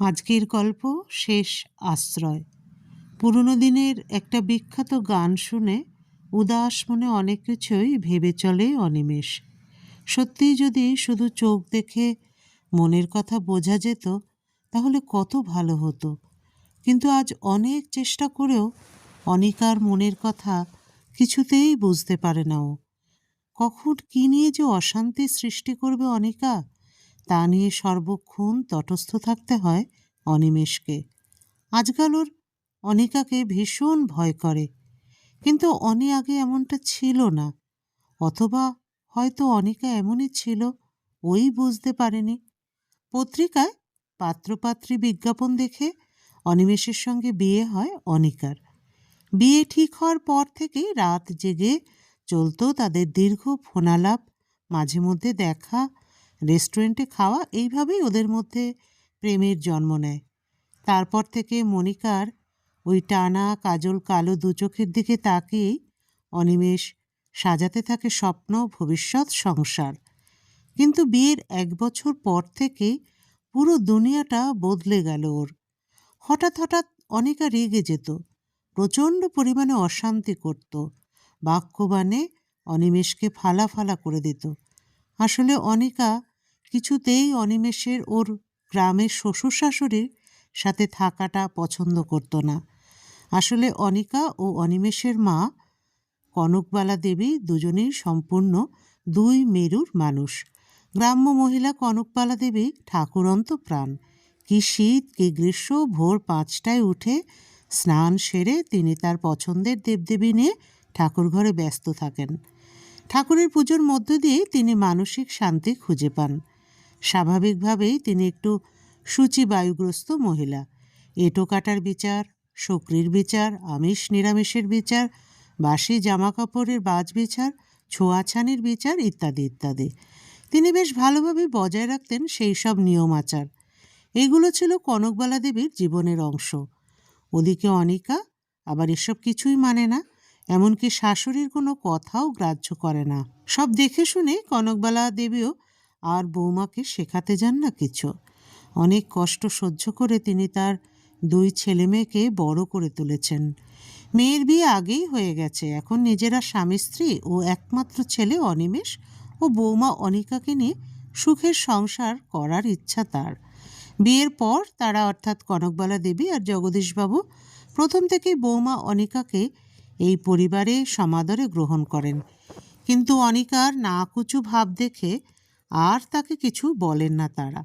আজকের গল্প শেষ আশ্রয়। পুরনো দিনের একটা বিখ্যাত গান শুনে উদাস মনে অনেক কিছুই ভেবে চলে অনিমেষ। সত্যিই যদি শুধু চোখ দেখে মনের কথা বোঝা যেত, তাহলে কত ভালো হতো। কিন্তু আজ অনেক চেষ্টা করেও অনিকার মনের কথা কিছুতেই বুঝতে পারে না ও। কখন কী নিয়ে যে অশান্তি সৃষ্টি করবে অনিকা? তা নিয়ে সর্বক্ষণ তটস্থ থাকতে হয় অনিমেষকে। আজকাল ওর অনিকাকে ভীষণ ভয় করে। কিন্তু অনি আগে এমনটা ছিল না। অথবা হয়তো অনিকা এমনই ছিল, ওই বুঝতে পারেনি। পত্রিকায় পাত্রপাত্রী বিজ্ঞাপন দেখে অনিমেষের সঙ্গে বিয়ে হয় অনিকার। বিয়ে ঠিক হওয়ার পর থেকেই রাত জেগে চলতো তাদের দীর্ঘ ফোনালাপ মাঝে মধ্যে দেখা রেস্টুরেন্টে খাওয়া এইভাবেই ওদের মধ্যে প্রেমের জন্ম নেয়। তারপর থেকে মনিকার ওই টানা কাজল কালো দু চোখের দিকে তাকিয়েই অনিমেষ সাজাতে থাকে স্বপ্ন, ভবিষ্যৎ, সংসার। কিন্তু বিয়ের এক বছর পর থেকে পুরো দুনিয়াটা বদলে গেল ওর। হঠাৎ হঠাৎ অনিকা রেগে যেত, প্রচণ্ড পরিমাণে অশান্তি করত। বাক্যবাণে অনিমেষকে ফালা ফালা করে দিত। আসলে অনিকা কিছুতেই অনিমেষের ওর গ্রামের শ্বশুর শাশুড়ির সাথে থাকাটা পছন্দ করতো না। আসলে অনিকা ও অনিমেষের মা কনকবালা দেবী দুজনেই সম্পূর্ণ দুই মেরুর মানুষ। গ্রাম্য মহিলা কনকবালা দেবী ঠাকুরন্ত প্রাণ। কি শীত, কি গ্রীষ্ম, ভোর পাঁচটায় উঠে স্নান সেরে তিনি তার পছন্দের দেবদেবী নিয়ে ঠাকুরঘরে ব্যস্ত থাকেন। ঠাকুরের পুজোর মধ্য দিয়েই তিনি মানসিক শান্তি খুঁজে পান। স্বাভাবিকভাবেই তিনি একটু সূচিবায়ুগ্রস্ত মহিলা। এঁটো কাটার বিচার শুক্রির বিচার, আমিষ নিরামিষের বিচার, বাসি জামা কাপড়ের বাজ বিচার, ছোঁয়াছানির বিচার ইত্যাদি ইত্যাদি। তিনি বেশ ভালোভাবে বজায় রাখতেন সেই সব নিয়ম আচার। এগুলো ছিল কনকবালা দেবীর জীবনের অংশ। ওদিকে অনিকা আবার এসব কিছুই মানে না, এমনকি শাশুড়ির কোনো কথাও গ্রাহ্য করে না। সব দেখে শুনে কনকবালা দেবীও আর বৌমাকে শেখাতে যান না কিছু। অনেক কষ্ট সহ্য করে তিনি তার দুই ছেলে মেয়েকে বড় করে তুলেছেন। মেয়ের বিয়ে আগেই হয়ে গেছে। এখন নিজেরা স্বামী, স্ত্রী ও একমাত্র ছেলে অনিমেষ ও বৌমা অনিকাকে নিয়ে সুখের সংসার করার ইচ্ছা তার। বিয়ের পর তারা অর্থাৎ কনকবালা দেবী আর জগদীশবাবু প্রথম থেকেই বৌমা অনিকাকে এই পরিবারে সমাদরে গ্রহণ করেন। কিন্তু অনিকার নাকুচু ভাব দেখে আর তাকে কিছু বলেন না তারা।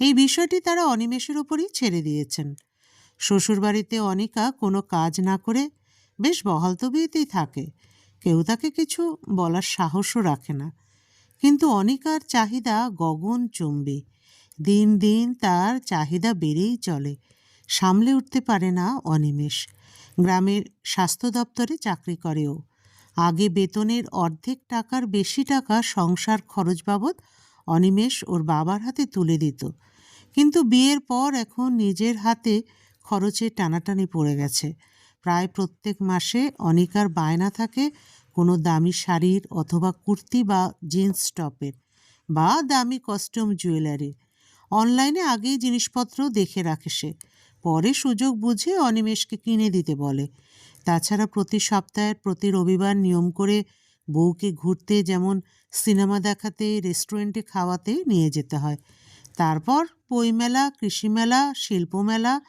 এই বিষয়টি তারা অনিমেষের ওপরই ছেড়ে দিয়েছেন। শ্বশুরবাড়িতে অনিকা কোনো কাজ না করে বেশ বহাল তবিয়েতেই থাকে। কেউ তাকে কিছু বলার সাহসও রাখে না। কিন্তু অনিকার চাহিদা গগন গগনচুম্বী দিন দিন তার চাহিদা বেড়েই চলে। সামলে উঠতে পারে না অনিমেষ। গ্রামের স্বাস্থ্য দপ্তরে চাকরি করেও। আগে বেতনের অর্ধেক টাকার বেশি টাকা সংসার খরচ বাবদ অনিমেষ ওর বাবার হাতে তুলে দিত। কিন্তু বিয়ের পর এখন নিজের হাতে খরচে টানাটানি পড়ে গেছে। প্রায় প্রত্যেক মাসে অনিকার বায়না থাকে কোনো দামি শাড়ির অথবা কুর্তি বা জিন্স টপের বা দামি কস্টিউম জুয়েলারি অনলাইনে আগেই জিনিসপত্র দেখে রাখে সে। পরে সুযোগ বুঝে অনিমেষকে কিনে দিতে বলে। তাছাড়া প্রতি সপ্তাহের, প্রতি রবিবার নিয়ম করে বউকে ঘুরতে যেমন সিনেমা দেখাতে, রেস্টুরেন্টে খাওয়াতে নিয়ে যেতে হয়। তারপর বইমেলা, কৃষিমেলা, শিল্পমেলা,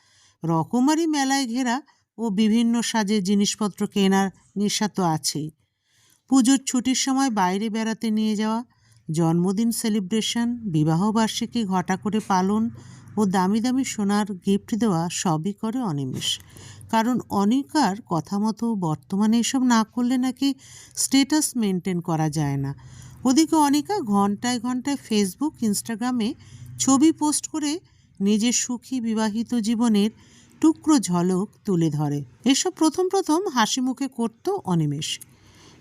রকমারি মেলায় ঘেরা ও বিভিন্ন সাজের জিনিসপত্র কেনার নেশা তো আছেই। পুজোর ছুটির সময় বাইরে বেড়াতে নিয়ে যাওয়া, জন্মদিন সেলিব্রেশন বিবাহবার্ষিকী ঘটা করে পালন ও দামি দামি সোনার গিফট দেওয়া সবই করে অনিমেষ। কারণ অনিকার কথা মতো বর্তমানে এসব না করলে নাকি স্টেটাস মেনটেন করা যায় না। ওদিকে অনিকা ঘন্টায় ঘন্টায় ফেসবুক ইনস্টাগ্রামে ছবি পোস্ট করে নিজের সুখী বিবাহিত জীবনের টুকরো ঝলক তুলে ধরে। এসব প্রথম প্রথম হাসি মুখে করত অনিমেষ।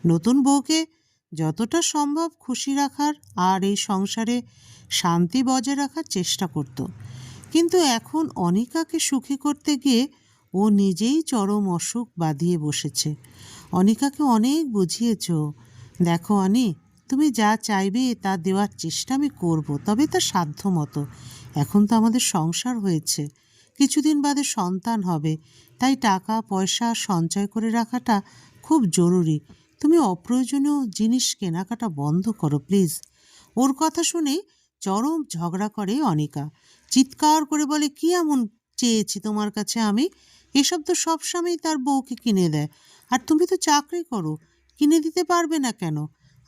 নতুন বউকে যতটা সম্ভব খুশি রাখার আর এই সংসারে শান্তি বজায় রাখার চেষ্টা করত। কিন্তু এখন অনিকাকে সুখী করতে গিয়ে ও নিজেই চরম অসুখ বাঁধিয়ে বসেছে। অনিকাকে অনেক বুঝিয়েছ। দেখো অনি, তুমি যা চাইবে তা দেওয়ার চেষ্টা আমি করব, তবে তা সাধ্য মতো এখন তো আমাদের সংসার হয়েছে। কিছুদিন বাদে সন্তান হবে। তাই টাকা, পয়সা সঞ্চয় করে রাখাটা খুব জরুরি। তুমি অপ্রয়োজনীয় জিনিস কেনাকাটা বন্ধ করো, প্লিজ। ওর কথা শুনে চরম ঝগড়া করে অনিকা। চিৎকার করে বলে, কি এমন চেয়েছি তোমার কাছে আমি? এসব তো সবসময় তার বউকে কিনে দেয়। আর তুমি তো চাকরি করো, কিনে দিতে পারবে না কেন?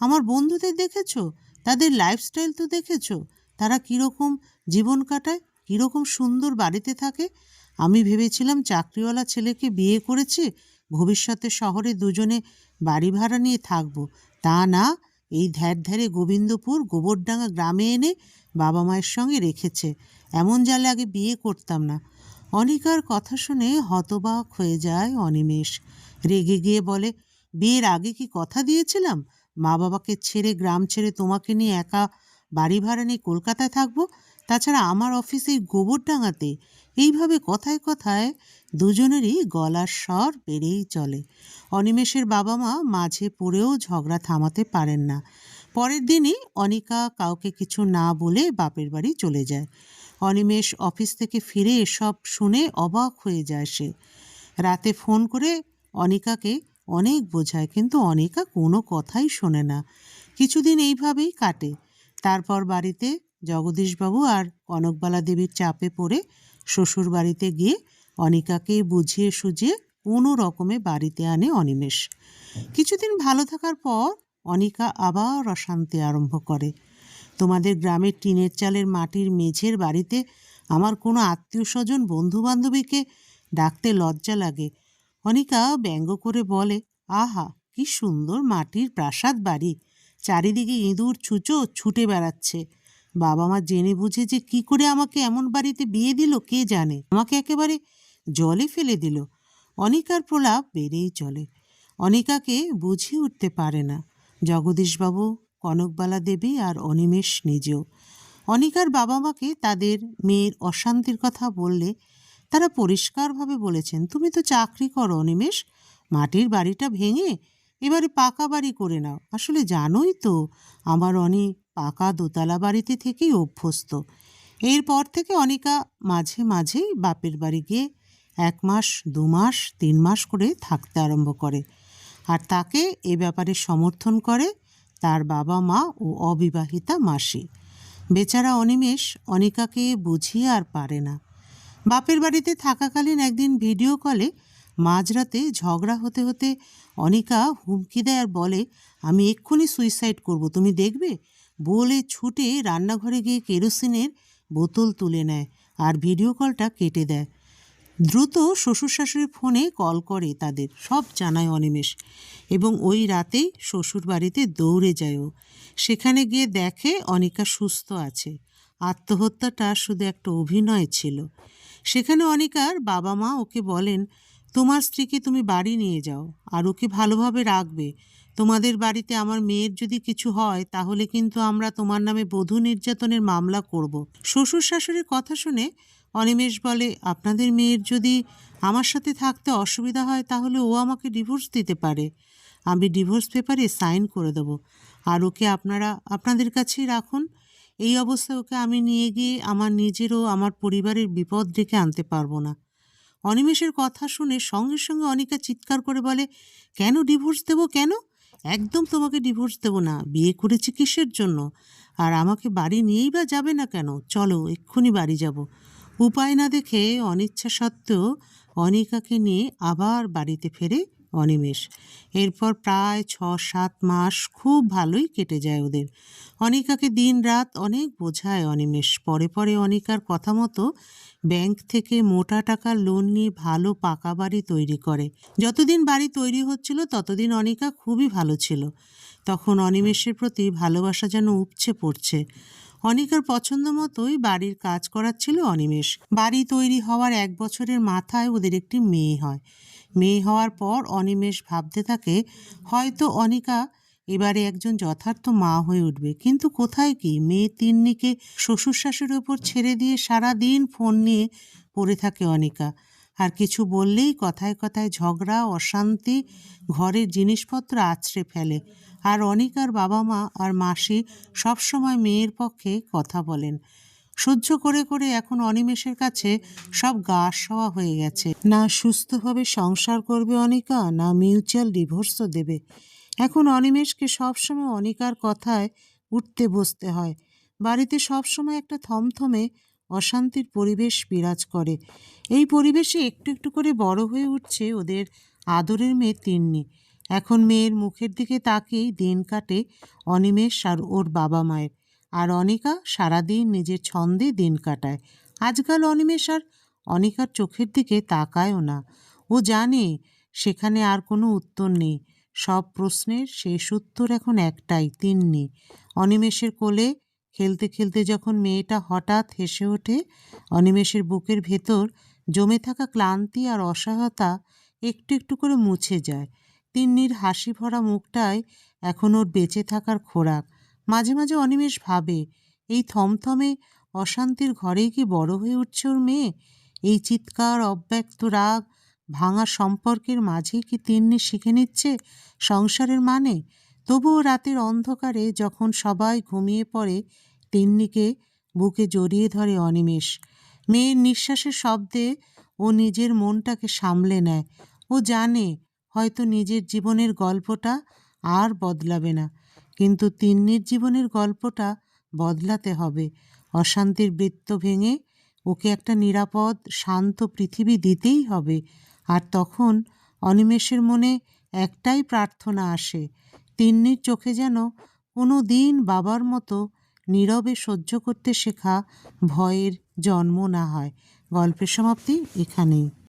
আমার বন্ধুদের দেখেছ? তাদের লাইফস্টাইল তো দেখেছ? তারা কীরকম জীবন কাটায়, কীরকম সুন্দর বাড়িতে থাকে? আমি ভেবেছিলাম চাকরিওয়ালা ছেলেকে বিয়ে করেছে, ভবিষ্যতে শহরে দুজনে বাড়ি ভাড়া নিয়ে থাকব। তা না এই ধ্যার ধ্যারে গোবিন্দপুর গোবরডাঙ্গা গ্রামে এনে বাবা মায়ের সঙ্গে রেখেছে। এমন জালে আগে বিয়ে করতাম না। অনিকার কথা শুনে হতবাক হয়ে যায় অনিমেষ। রেগে গিয়ে বলে, বিয়ের আগে কি কথা দিয়েছিলাম? মা বাবাকে ছেড়ে গ্রাম ছেড়ে তোমাকে নিয়ে একা বাড়ি ভাড়া নিয়ে কলকাতায় থাকব? তাছাড়া আমার অফিসে এই গোবরডাঙ্গাতে। এইভাবে কথায় কথায় দুজনেরই গলার স্বর বেড়েই চলে। অনিমেষের বাবা মা মাঝে পড়েও ঝগড়া থামাতে পারেন না। পরের দিনই অনিকা কাউকে কিছু না বলে বাপের বাড়ি চলে যায়। অনিমেষ অফিস থেকে ফিরে এসব শুনে অবাক হয়ে যায় সে। রাতে ফোন করে অনিকাকে অনেক বোঝায়, কিন্তু অনিকা কোনো কথাই শোনে না। কিছুদিন এইভাবেই কাটে। তারপর বাড়িতে জগদীশবাবু আর কনকবালা দেবীর চাপে পড়ে শ্বশুর বাড়িতে গিয়ে অনিকাকে বুঝিয়ে সুঝিয়ে কোনো রকমে বাড়িতে আনে অনিমেষ। কিছুদিন ভালো থাকার পর অনিকা আবার অশান্তি আরম্ভ করে। তোমাদের গ্রামের টিনের চালের মাটির মেঝের বাড়িতে আমার কোনো আত্মীয় স্বজন বন্ধু বান্ধবীকে ডাকতে লজ্জা লাগে। অনিকা ব্যঙ্গ করে বলে, আহা, কি সুন্দর মাটির প্রাসাদ বাড়ি। চারিদিকে ইঁদুর ছুঁচো ছুটে বেড়াচ্ছে। বাবা মা জেনে বুঝে যে কি করে আমাকে এমন বাড়িতে বিয়ে দিল, কে জানে? আমাকে একেবারে জলে ফেলে দিল। অনিকার প্রলাপ বেড়েই চলে। অনিকাকে বুঝিয়ে উঠতে পারে না। জগদীশবাবু, কনকবালা দেবী আর অনিমেষ নিজেও। অনিকার বাবা মাকে তাদের মেয়ের অশান্তির কথা বললে তারা পরিষ্কারভাবে বলেছেন, তুমি তো চাকরি করো অনিমেষ, মাটির বাড়িটা ভেঙে এবারে পাকা বাড়ি করে নাও। আসলে জানোই তো আমার অনি পাকা দোতলা বাড়িতে থেকেই অভ্যস্ত। এরপর থেকে অনিকা মাঝে মাঝেই বাপের বাড়ি গিয়ে এক মাস, দু মাস, তিন মাস করে থাকতে আরম্ভ করে। আর তাকে এ ব্যাপারে সমর্থন করে তার বাবা মা ও অবিবাহিতা মাসি। বেচারা অনিমেষ অনিকাকে বুঝিয়ে আর পারে না। বাপের বাড়িতে থাকাকালীন একদিন ভিডিও কলে মাঝরাতে ঝগড়া হতে হতে অনিকা হুমকি দেয় আর বলে, আমি এক্ষুনি সুইসাইড করব, তুমি দেখবে? বলে ছুটে রান্নাঘরে গিয়ে কেরোসিনের বোতল তুলে নেয় আর ভিডিও কলটা কেটে দেয়। দ্রুত শ্বশুর শাশুড়ির ফোনে কল করে তাদের, সব জানায় অনিমেষ। এবং ওই রাতেই শ্বশুর বাড়িতে দৌড়ে যায় ও। সেখানে গিয়ে দেখে অনিকা সুস্থ আছে। আত্মহত্যাটা শুধু একটা অভিনয় ছিল। সেখানে অনিকার বাবা মা ওকে বলেন, তোমার স্ত্রীকে তুমি বাড়ি নিয়ে যাও, আর ওকে ভালোভাবে রাখবে। তোমাদের বাড়িতে আমার মেয়ের যদি কিছু হয়, তাহলে কিন্তু আমরা তোমার নামে বধূ নির্যাতনের মামলা করব। শ্বশুর শাশুড়ির কথা শুনে অনিমেষ বলে, আপনাদের মেয়ের যদি আমার সাথে থাকতে অসুবিধা হয়, তাহলে ও আমাকে ডিভোর্স দিতে পারে। আমি ডিভোর্স পেপারে সাইন করে দেব। আর ওকে আপনারা, আপনাদের কাছেই রাখুন। এই অবস্থায় ওকে আমি নিয়ে গিয়ে আমার নিজেরও আমার পরিবারের বিপদ ডেকে আনতে পারব না। অনিমেষের কথা শুনে সঙ্গে সঙ্গে অনিকা চিৎকার করে বলে, কেন ডিভোর্স দেব কেন? একদম তোমাকে ডিভোর্স দেবো না, বিয়ে করেছি কিসের জন্য? আর আমাকে বাড়ি নিয়েই বা যাবে না কেন? চলো, এক্ষুনি বাড়ি যাব। উপায় না দেখে অনিচ্ছা সত্ত্বেও অনিকাকে নিয়ে আবার বাড়িতে ফেরে অনিমেষ। এরপর প্রায় ছ সাত মাস খুব ভালোই কেটে যায় ওদের। অনিকাকে দিন রাত অনেক বোঝায় অনিমেষ। পরে পরে অনিকার কথা মতো ব্যাংক থেকে মোটা টাকা লোন নিয়ে ভালো পাকা বাড়ি তৈরি করে। যতদিন বাড়ি তৈরি হচ্ছিল, ততদিন অনিকা খুবই ভালো ছিল। তখন অনিমেষের প্রতি ভালোবাসা যেন উপচে পড়ছে। অনিকার পছন্দ মতোই বাড়ির কাজ করাচ্ছিল অনিমেষ। বাড়ি তৈরি হওয়ার এক বছরের মাথায় ওদের একটি মেয়ে হয়। মেয়ে হওয়ার পর অনিমেষ ভাবতে থাকে, হয়তো অনিকা এবারে একজন যথার্থ মা হয়ে উঠবে। কিন্তু কোথায় কি? মেয়ে তিন্নিকে শ্বশুর শাশুড়ির ওপর ছেড়ে দিয়ে সারা দিন ফোন নিয়ে পড়ে থাকে অনিকা। আর কিছু বললেই কথায় কথায় ঝগড়া, অশান্তি, ঘরের জিনিসপত্র আছড়ে ফেলে। আর অনিকার বাবা মা আর মাসি সবসময় মেয়ের পক্ষে কথা বলেন। সহ্য করে করে এখন অনিমেষের কাছে সব গা সওয়া হয়ে গেছে। না সুস্থভাবে সংসার করবে অনিকা, না মিউচুয়াল ডিভোর্সও দেবে। এখন অনিমেষকে সবসময় অনিকার কথায় উঠতে বসতে হয়। বাড়িতে সবসময় একটা থমথমে অশান্তির পরিবেশ বিরাজ করে। এই পরিবেশে একটু একটু করে বড় হয়ে উঠছে ওদের আদরের মেয়ে তিন্নি। এখন মেয়ের মুখের দিকে তাকিয়েই দিন কাটে অনিমেষ আর ওর বাবা মায়ের। আর অনিকা সারাদিন নিজের ছন্দে দিন কাটায়। আজকাল অনিমেষ আর অনিকার চোখের দিকে তাকায়ও না। ও জানে সেখানে আর কোনো উত্তর নেই। সব প্রশ্নের শেষ উত্তর এখন একটাই, তিন্নি। অনিমেষের কোলে খেলতে খেলতে যখন মেয়েটা হঠাৎ হেসে ওঠে, অনিমেষের বুকের ভেতর জমে থাকা ক্লান্তি আর অসহায়তা একটু একটু করে মুছে যায়। তিন্নির হাসি ভরা মুখটায় এখন ওর বেঁচে থাকার খোরাক। মাঝে মাঝে অনিমেষ ভাবে, এই থমথমে অশান্তির ঘরেই কি বড় হয়ে উঠছে ওর মেয়ে? এই চিৎকার, অব্যক্ত রাগ, ভাঙা সম্পর্কের মাঝেই কি তিন্নি শিখে নিচ্ছে? সংসারের মানে? তবুও রাতের অন্ধকারে যখন সবাই ঘুমিয়ে পড়ে, তিন্নিকে বুকে জড়িয়ে ধরে অনিমেষ। মেয়ের নিঃশ্বাসের শব্দে ও নিজের মনটাকে সামলে নেয়। ও জানে হয়তো নিজের জীবনের গল্পটা আর বদলাবে না। কিন্তু তিন্নির জীবনের গল্পটা বদলাতে হবে। অশান্তির বৃত্ত ভেঙে ওকে একটা নিরাপদ, শান্ত পৃথিবী দিতেই হবে। আর তখন অনিমেষের মনে একটাই প্রার্থনা আসে, তিন্নির চোখে যেন কোনো দিন বাবার মতো নীরবে সহ্য করতে শেখা ভয়ের জন্ম না হয়। গল্পের সমাপ্তি এখানেই।